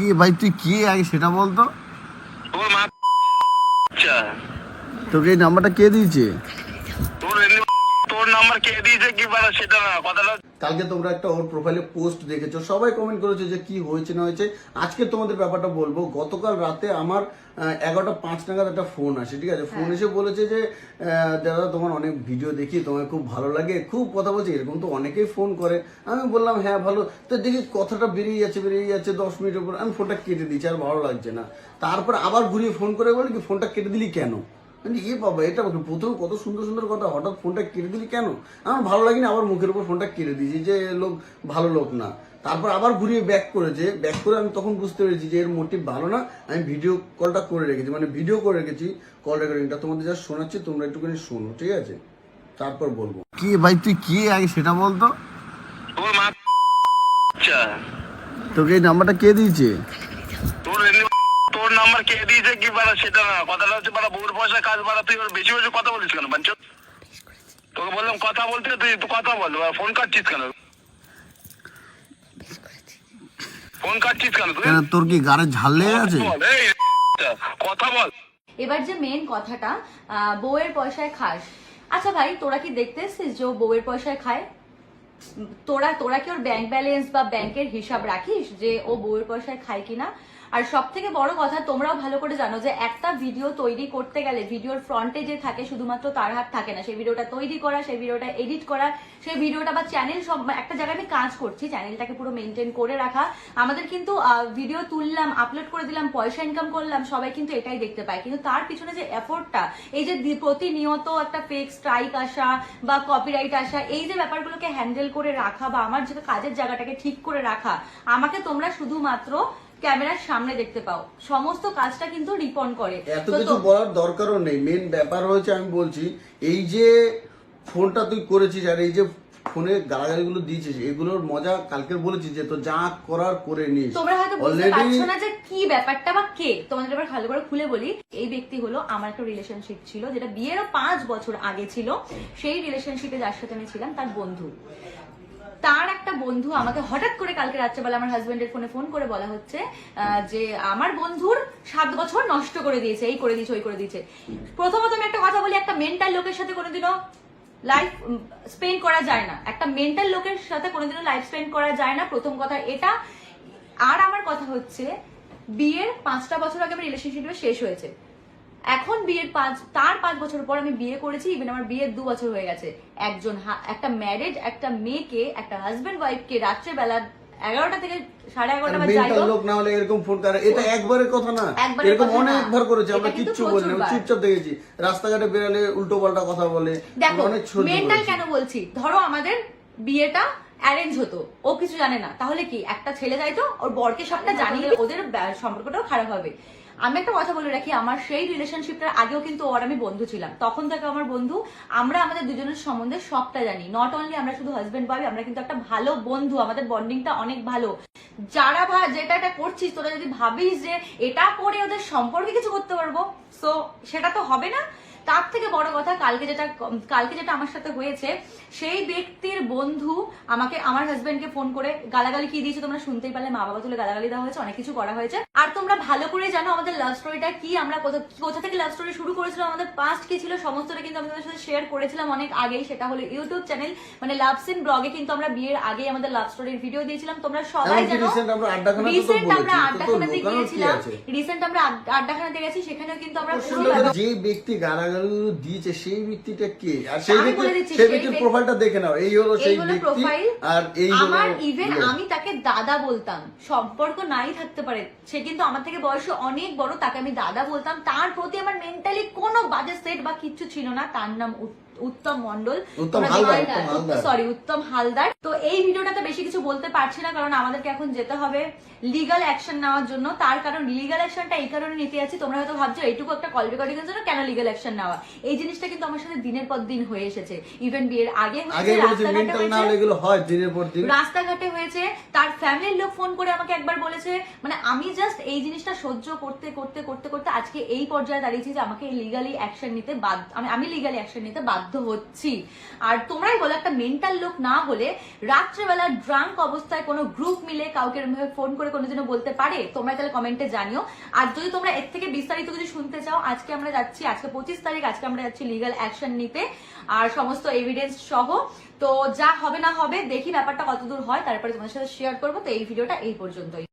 কি ভাই তুই কি আগে সেটা বলতো? তোর মা আচ্ছা। তোকে এই নাম্বারটা কে দিয়েছে? নাম্বার কে দিয়েছে, কি বলা সেটা না, কথাটা কালকে তোমরা একটা ওর প্রোফাইলে পোস্ট দেখেছ, সবাই কমেন্ট করেছ যে কি হয়েছে, না হয়েছে। আজকে তোমাদের ব্যাপারটা বলব, গতকাল রাতে আমার এগারোটা পাঁচ নাগাদ একটা ফোন আসে, ঠিক আছে? ফোন এসে বলেছে যে দাদা, তোমার অনেক ভিডিও দেখি তোমার খুব ভালো লাগে, খুব কথা বলছে, এরকম তো অনেকেই ফোন করে। আমি বললাম হ্যাঁ ভালো। তো দেখি কথাটা বেরিয়ে যাচ্ছে বেরিয়ে যাচ্ছে, দশ মিনিটের পর আমি ফোনটা কেটে দিচ্ছি আর ভালো লাগছে না। তারপর আবার ঘুরিয়ে ফোন করে বলি কি ফোনটা কেটে দিলি কেন? এ বাবা এটা প্রথম কত সুন্দর সুন্দর কথা হঠাৎ ফোনটা কেটে দিলি কেন? আমার ভালো লাগেনি আবার মুখের উপর ফোনটা কেড়ে দিয়েছি যে লোক ভালো লোক না। তারপর আবার ঘুরিয়ে ব্যাক করেছে ব্যাক করে আমি তখন বুঝতে পেরেছি যে এর মোটিভ ভালো না আমি ভিডিও কলটা করে রেখেছি মানে ভিডিও করে রেখেছি কল রেকর্ডিংটা তোমাদের যা শোনাচ্ছি তোমরা একটুখানি শোনো ঠিক আছে? তারপর বলব। কি ভাই তুই কি আগে সেটা বলতো? তোর মা আচ্ছা। তোকে এই নাম্বারটা কে দিয়েছে? তোর তোর নাম্বার কে দিয়েছে কি বলা সেটা না? কথাটা হচ্ছে বলা বউর পয়সা কাজ বাড়া তুই ওর বেশি বেশি কথা বলিস কেন বাঞ্চ তোকে বললাম কথা বলতে তুই তুই কথা বল ফোন কাটছিস কেন? ফোন কাটছিস কেন তুই? তোর কি গাড়ে ঝাল লেগে আছে কথা বল। এবার যে মেন কথাটা আহ, বউয়ের পয়সায় খাস। আচ্ছা ভাই তোরা কি দেখতে এসছিস যে ও বউয়ের পয়সায় খায়? তোরা তোরা কি ওর ব্যাংক ব্যালেন্স বা ব্যাংকের হিসাব রাখিস যে ও বউয়ের পয়সায় খায় কিনা? আর সব থেকে বড় কথা, তোমরাও ভালো করে জানো যে একটা ভিডিও তৈরি করতে গেলে ভিডিওর ফ্রন্টে যে থাকে, শুধুমাত্র তার হাত থাকে না। সেই ভিডিওটা তৈরি করা, সেই ভিডিওটা এডিট করা, সেই ভিডিওটা বা চ্যানেল সব একটা জায়গায় আমি কাজ করছি চ্যানেলটাকে পুরো মেনটেন করে রাখা। আমাদের কিন্তু ভিডিও তুললাম আপলোড করে দিলাম, পয়সা ইনকাম করলাম, সবাই কিন্তু এটাই দেখতে পায়। কিন্তু তার পিছনে যে এফোর্টটা এই যে প্রতিনিয়ত একটা ফেক স্ট্রাইক আসা বা কপিরাইট আসা, এই যে ব্যাপারগুলোকে হ্যান্ডেল করে রাখা বা আমার যে কাজের জায়গাটাকে ঠিক করে রাখা, আমাকে তোমরা শুধুমাত্র ক্যামেরার সামনে দেখতে পাও। সমস্ত কাজটা কিন্তু রিপন করে। এত কিছু বলার দরকারও নেই। মেন ব্যাপার হয়েছে আমি বলছি এই যে ফোনটা তুই করেছিস আর এই যে ফোনে গালাগালিগুলো দিয়েছিস এগুলোর মজা কালকে বলেছিস যে তো যা করার করে নিস। তোমরা হয়তো বুঝতে পারছ না যে কি ব্যাপারটা বা কে। তোমাদের এবার ভালো করে খুলে বলি। এই ব্যক্তি হলো আমার একটা রিলেশনশিপ ছিল যেটা বিয়েরও পাঁচ বছর আগে ছিল। সেই রিলেশনশিপে যার সাথে আমি ছিলাম তার বন্ধু। তার একটা বন্ধু আমাকে হঠাৎ করে কালকে রাত্রেবেলা আমার হাজবেন্ডের ফোনে ফোন করে বলা হচ্ছে যে আমার বন্ধুর সাত বছর নষ্ট করে দিয়েছে, এই করে দিয়েছে, ওই করে দিয়েছে। প্রথমত আমি একটা কথা বলি, একটা মেন্টাল লোকের সাথে কোনোদিনও লাইফ স্পেন্ড করা যায় না। একটা মেন্টাল লোকের সাথে কোনোদিনও লাইফ স্পেন্ড করা যায় না, প্রথম কথা এটা। আর আমার কথা হচ্ছে, বিয়ের পাঁচটা বছর আগে আমার রিলেশনশিপটা শেষ হয়েছে। এখন বিয়ের পাঁচ তার পাঁচ বছর পর আমি বিয়ে করেছি ইভেন আমার বিয়ের দু বছর হয়ে গেছে। একজন একটা ম্যারেজ একটা মেয়েকে একটা হাজবেন্ড ওয়াইফকে রাত্রেবেলা এগারোটা থেকে সাড়ে এগারোটা বা যাই লোক না হলে এরকম ফোন করে। এটা একবারের কথা না। এরকম অনেকবার করেছে আমরা কিচ্ছু বলি না চুপচাপ দেখেছি। রাস্তাঘাটে বেরালে উল্টো পাল্টা কথা বলে দেখো। কেন বলছি? ধরো আমাদের বিয়েটা অ্যারেঞ্জ হতো ও কিছু জানে না। তাহলে কি একটা ছেলে যাইতো ওর বরকে সবটা জানিয়ে ওদের ব্যা- সম্পর্কটাও খারাপ হবে। আমি একটা কথা বলে রাখি, আমার সেই রিলেশনশিপটার আগেও কিন্তু ওর আমি বন্ধু ছিলাম। তখন থেকে আমার বন্ধু, আমরা আমাদের দুজনের সম্বন্ধে সবটা জানি। নট অনলি আমরা শুধু হাজব্যান্ড ওয়াইফ আমরা কিন্তু একটা ভালো বন্ধু, আমাদের বন্ডিংটা অনেক ভালো। যারা ভা যেটা এটা করছিস, তোরা যদি ভাবিস যে এটা করে ওদের সম্পর্কে কিছু করতে পারব সো সেটা তো হবে না। তার থেকে বড় কথা কালকে যেটা কালকে যেটা আমার সাথে হয়েছে সেই ব্যক্তির বন্ধু আমাকে আমার হাজবেন্ডকে ফোন করে গালাগালি কি দিয়েছে তোমরা শুনতেই পারলে মা বাবা তুলে গালাগালি দেওয়া হয়েছে অনেক কিছু করা হয়েছে আর তোমরা ভালো করে জানো আমাদের লাভ স্টোরিটা কি আমরা কোথা থেকে লাভ স্টোরি শুরু করেছিলাম আমাদের পাস্ট কি ছিল সমস্তটা কিন্তু আমি তোমাদের সাথে শেয়ার করেছিলাম অনেক আগেই সেটা হলো ইউটিউব চ্যানেল মানে লাভ সিন ব্লগে কিন্তু আমরা বিয়ের আগেই আমাদের লাভ স্টোরির ভিডিও দিয়েছিলাম তোমরা সবাই জানো রিসেন্ট আমরা আড্ডাখানাতে গিয়েছিলাম? রিসেন্ট আমরা আড- আড্ডাখানাতে গেছি সেখানেও কিন্তু আমরা যে ব্যক্তি দিয়েছে সেই ব্যক্তিটা কে? আর সেই ব্যক্তি সেই ব্যক্তির প্রোফাইলটা দেখে নাও এই হলো সেই ব্যক্তি আর এই হলো আমার ইভেন আমি তাকে দাদা বলতাম সম্পর্ক নাই থাকতে পারে। সে কিন্তু আমার থেকে বয়সে অনেক বড় তাকে আমি দাদা বলতাম। তার প্রতি আমার মেন্টালি কোনো বাজে সেট বা কিচ্ছু ছিল না তার নাম উত্তম মন্ডল। সরি উত্তম হালদার। তো এই ভিডিওটাতে বেশি কিছু বলতে পারছি না কারণ আমাদেরকে এখন যেতে হবে লিগাল অ্যাকশন নেওয়ার জন্য। তার কারণ লিগাল অ্যাকশনটা এই কারণে নিতে যাচ্ছি তোমরা হয়তো ভাবছ এইটুকু একটা কল রেকর্ডিং এর জন্য কেন লিগাল অ্যাকশন নেওয়া? এই জিনিসটা কিন্তু আমার সাথে দিনের পর দিন হয়ে এসেছে। ইভেন বিয়ের আগে রাস্তাঘাটে হয়েছে। হয় তার ফ্যামিলির লোক ফোন করে আমাকে একবার বলেছে মানে আমি জাস্ট এই জিনিসটা সহ্য করতে করতে করতে করতে আজকে এই পর্যায়ে দাঁড়িয়েছি যে আমাকে লিগালি অ্যাকশন নিতে বাধ্য আমি আমি লিগালি অ্যাকশন নিতে বাধ্য বাধ্য হচ্ছি। আর তোমরাই বলো, একটা মেন্টাল লোক না হলে রাত্রেবেলা ড্রাঙ্ক অবস্থায় কোনো গ্রুপ মিলে কাউকে ফোন করে কোনোদিনও বলতে পারে? তোমরা তাহলে কমেন্টে জানিও। আর যদি তোমরা এর থেকে বিস্তারিত কিছু শুনতে চাও, আজকে আমরা যাচ্ছি, আজকে পঁচিশ তারিখ, আজকে আমরা যাচ্ছি লিগাল অ্যাকশন নিতে। আর সমস্ত এভিডেন্স সহ। তো যা হবে না হবে, দেখি ব্যাপারটা কতদূর হয়, তারপরে তোমাদের সাথে শেয়ার করব। তো এই ভিডিওটা এই পর্যন্তই।